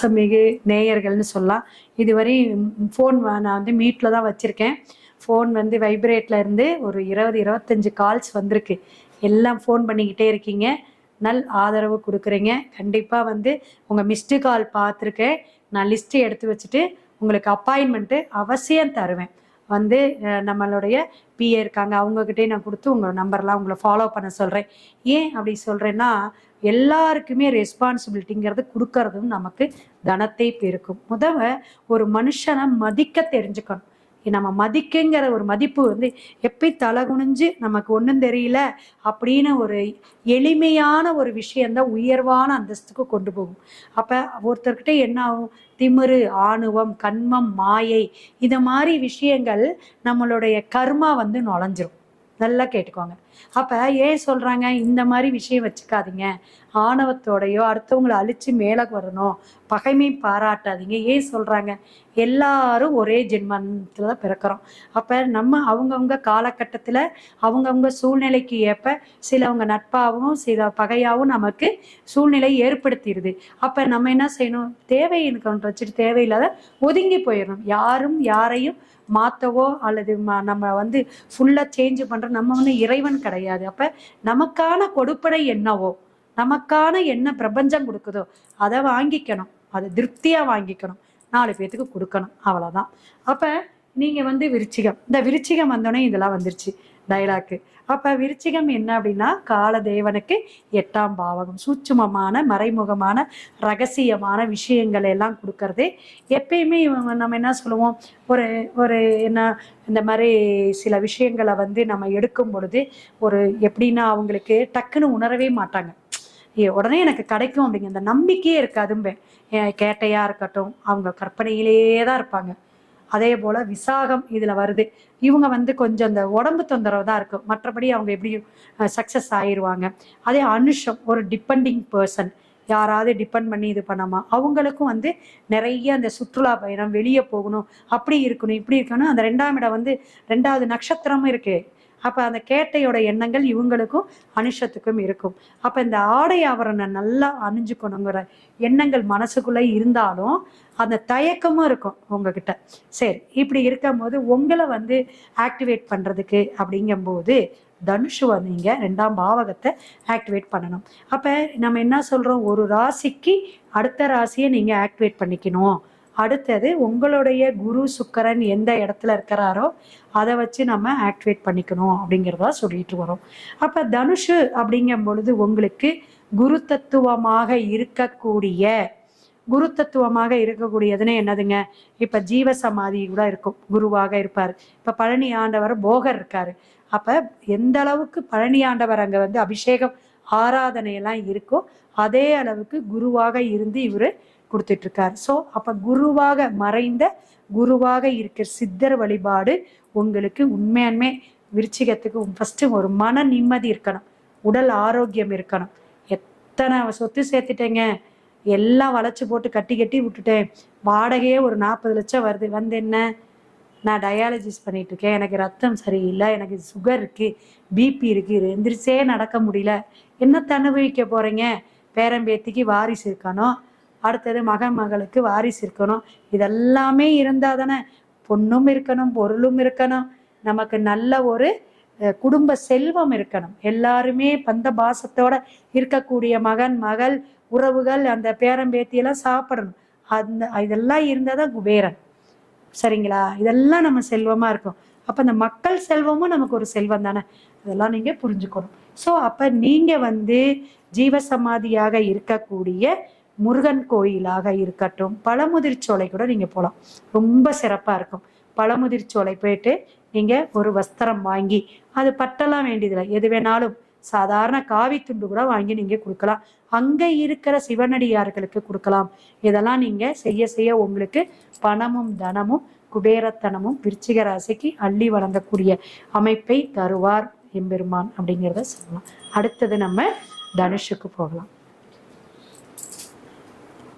பாசமிகு நேயர்கள்னு சொல்லலாம். இதுவரை ஃபோன் நான் வந்து மீட்டில் தான் வச்சுருக்கேன். ஃபோன் வந்து வைப்ரேட்டில் இருந்து ஒரு இருபது இருபத்தஞ்சு கால்ஸ் வந்திருக்கு. எல்லாம் ஃபோன் பண்ணிக்கிட்டே இருக்கீங்க. நல் ஆதரவு கொடுக்குறீங்க. கண்டிப்பாக வந்து உங்கள் மிஸ்டு கால் பார்த்துருக்கேன். நான் லிஸ்ட்டு எடுத்து வச்சுட்டு உங்களுக்கு அப்பாயின்மெண்ட்டு அவசியம் தருவேன். வந்து நம்மளுடைய பிஏ இருக்காங்க. அவங்கக்கிட்டே நான் கொடுத்து உங்கள் நம்பர்லாம் உங்களை ஃபாலோ பண்ண சொல்கிறேன் ஏன் அப்படி சொல்கிறேன்னா எல்லாருக்குமே ரெஸ்பான்சிபிலிட்டிங்கிறது கொடுக்கறதும் நமக்கு தனத்தை பெருக்கும். முதல்ல ஒரு மனுஷனை மதிக்க தெரிஞ்சுக்கணும். நம்ம மதிக்கங்கிற ஒரு மதிப்பு வந்து எப்படி தலை குனிஞ்சு நமக்கு ஒன்றும் தெரியல அப்படின்னு ஒரு எளிமையான ஒரு விஷயந்தான் உயர்வான அந்தஸ்துக்கு கொண்டு போகும். அப்போ ஒருத்தர்கிட்ட என்ன ஆகும்? திமிரு ஆணுவம் கண்மம் மாயை இந்த மாதிரி விஷயங்கள் நம்மளுடைய கர்மா வந்து நுழைஞ்சிரும். நல்லா கேட்டுக்கோங்க. அப்போ ஏன் சொல்கிறாங்க இந்த மாதிரி விஷயம் வச்சுக்காதீங்க. ஆணவத்தோடையோ அடுத்தவங்களை அழிச்சு மேலே வரணும். பகைமை பாராட்டாதீங்க. ஏன் சொல்கிறாங்க எல்லாரும் ஒரே ஜென்மத்தில் தான் பிறக்கிறோம். அப்போ நம்ம அவங்கவுங்க காலகட்டத்தில் அவங்கவுங்க சூழ்நிலைக்கு ஏற்ப சிலவங்க நட்பாகவும் சில பகையாகவும் நமக்கு சூழ்நிலை ஏற்படுத்திடுது. அப்போ நம்ம என்ன செய்யணும்? தேவை எனக்கு ஒன்று வச்சுட்டு தேவையில்லாத ஒதுங்கி போயிடணும். யாரும் யாரையும் மாற்றவோ அல்லது ம- நம்ம வந்து ஃபுல்லாக சேஞ்ச் பண்ணுற நம்ம வந்து இறைவன் கிடையாது. அப்போ நமக்கான கொடுப்படை என்னவோ நமக்கான என்ன பிரபஞ்சம் கொடுக்குதோ அதை வாங்கிக்கணும். அதை திருப்தியாக வாங்கிக்கணும். நாலு பேர்த்துக்கு கொடுக்கணும். அவ்வளோதான் அப்போ நீங்கள் வந்து விருச்சிகம். இந்த விருச்சிகம் வந்தோடனே இதெல்லாம் வந்துருச்சு. டைலாக்கு. அப்போ விருச்சிகம் என்ன அப்படின்னா காலதேவனுக்கு எட்டாம் பாவகம். சூட்சுமமான மறைமுகமான ரகசியமான விஷயங்கள் எல்லாம் கொடுக்கறது எப்பயுமே இவங்க நம்ம என்ன சொல்லுவோம்? ஒரு ஒரு என்ன இந்த மாதிரி சில விஷயங்களை வந்து நம்ம எடுக்கும் பொழுது ஒரு எப்படின்னா அவங்களுக்கு டக்குன்னு உணரவே மாட்டாங்க. ஏ, உடனே எனக்கு கிடைக்கும் அப்படிங்கிற அந்த நம்பிக்கையே இருக்காதும்பே கேட்டையாக கேட்டையா இருக்கட்டும் அவங்க கற்பனையிலேயே தான் இருப்பாங்க. அதே போல விசாகம் இதுல வருது. இவங்க வந்து கொஞ்சம் அந்த உடம்பு தொந்தரவு தான் இருக்கும் மற்றபடி அவங்க எப்படியும் சக்சஸ் ஆயிடுவாங்க அதே அனுஷம் ஒரு டிபெண்டிங் பர்சன் யாராவது டிபெண்ட் பண்ணி இது பண்ணாமா அவங்களுக்கும் வந்து நிறைய அந்த சுற்றுலா பயணம் வெளியே போகணும் அப்படி இருக்கணும் இப்படி இருக்கணும் அந்த ரெண்டாம் இடம் வந்து ரெண்டாவது நட்சத்திரமும் இருக்கு. அப்போ அந்த கேட்டையோட எண்ணங்கள் இவங்களுக்கும் அனுஷத்துக்கும் இருக்கும். அப்போ இந்த ஆடை ஆவரணை நல்லா அணிஞ்சுக்கணுங்கிற எண்ணங்கள் மனசுக்குள்ளே இருந்தாலும் அந்த தயக்கமும் இருக்கும் உங்ககிட்ட. சரி இப்படி இருக்கும்போது உங்களை வந்து ஆக்டிவேட் பண்ணுறதுக்கு அப்படிங்கும்போது தனுஷுவை நீங்கள் ரெண்டாம் பாவகத்தை ஆக்டிவேட் பண்ணணும். அப்போ நம்ம என்ன சொல்கிறோம் ஒரு ராசிக்கு அடுத்த ராசியை நீங்கள் ஆக்டிவேட் பண்ணிக்கணும். அடுத்தது உங்களுடைய குரு சுக்கரன் எந்த இடத்துல இருக்கிறாரோ அதை வச்சு நம்ம ஆக்டிவேட் பண்ணிக்கணும் அப்படிங்கிறதா சொல்லிட்டு வரோம். அப்போ தனுஷு அப்படிங்கும் பொழுது உங்களுக்கு குரு தத்துவமாக இருக்கக்கூடிய குரு தத்துவமாக இருக்கக்கூடியதுன்னு என்னதுங்க? இப்போ ஜீவ சமாதி கூட இருக்கும் குருவாக இருப்பார். இப்போ பழனி ஆண்டவர் போகர் இருக்காரு. அப்போ எந்த அளவுக்கு பழனி ஆண்டவர் அங்கே வந்து அபிஷேகம் ஆராதனையெல்லாம் இருக்கோ அதே அளவுக்கு குருவாக இருந்து இவர் கொடுத்துட்டு இருக்காரு ஸோ அப்போ குருவாக மறைந்த குருவாக இருக்கிற சித்தர் வழிபாடு உங்களுக்கு உண்மையான்மே விருச்சிகத்துக்கு ஃபஸ்ட்டு ஒரு மன நிம்மதி இருக்கணும். உடல் ஆரோக்கியம் இருக்கணும். எத்தனை சொத்து சேர்த்துட்டேங்க? எல்லாம் வளைச்சு போட்டு கட்டி கட்டி விட்டுட்டேன். வாடகையே ஒரு நாற்பது லட்சம் வருது. வந்து என்ன? நான் டயாலஜிஸ் பண்ணிட்டு இருக்கேன் எனக்கு ரத்தம் சரியில்லை. எனக்கு சுகர் இருக்கு. பிபி இருக்கு. எந்திரிச்சே நடக்க முடியல. என்னத்தை அனுபவிக்க போறீங்க? பேரம்பேத்திக்கு வாரிசு இருக்கணும். அடுத்தது மகன் மகளுக்கு வாரிசு இருக்கணும். இதெல்லாமே இருந்தால் தானே. பொண்ணும் இருக்கணும் பொருளும் இருக்கணும். நமக்கு நல்ல ஒரு குடும்ப செல்வம் இருக்கணும். எல்லாருமே பந்த பாசத்தோட இருக்கக்கூடிய மகன் மகள் உறவுகள் அந்த பேரம்பேத்தியெல்லாம் சாப்பிடணும். அந்த இதெல்லாம் இருந்தால் தான் குபேரன். சரிங்களா? இதெல்லாம் நம்ம செல்வமாக இருக்கும் அப்போ அந்த மக்கள் செல்வமும் நமக்கு ஒரு செல்வம் தானே. அதெல்லாம் நீங்கள் புரிஞ்சுக்கணும். ஸோ அப்போ நீங்கள் வந்து ஜீவசமாதியாக இருக்கக்கூடிய முருகன் கோயிலாக இருக்கட்டும் பழமுதிர்ச்சோலை கூட நீங்கள் போகலாம் ரொம்ப சிறப்பாக இருக்கும். பழமுதிர்ச்சோலை போயிட்டு நீங்கள் ஒரு வஸ்திரம் வாங்கி அது பட்டெல்லாம் வேண்டியதில்லை. எது வேணாலும் சாதாரண காவி துண்டு கூட வாங்கி நீங்கள் கொடுக்கலாம். அங்கே இருக்கிற சிவனடியார்களுக்கு கொடுக்கலாம். இதெல்லாம் நீங்கள் செய்ய செய்ய உங்களுக்கு பணமும் தனமும் குபேரத்தனமும் விருச்சிக ராசிக்கு அள்ளி வழங்கக்கூடிய அமைப்பை தருவார் எம்பெருமான் அப்படிங்கிறத சொல்லலாம். அடுத்தது நம்ம தனுஷுக்கு போகலாம்.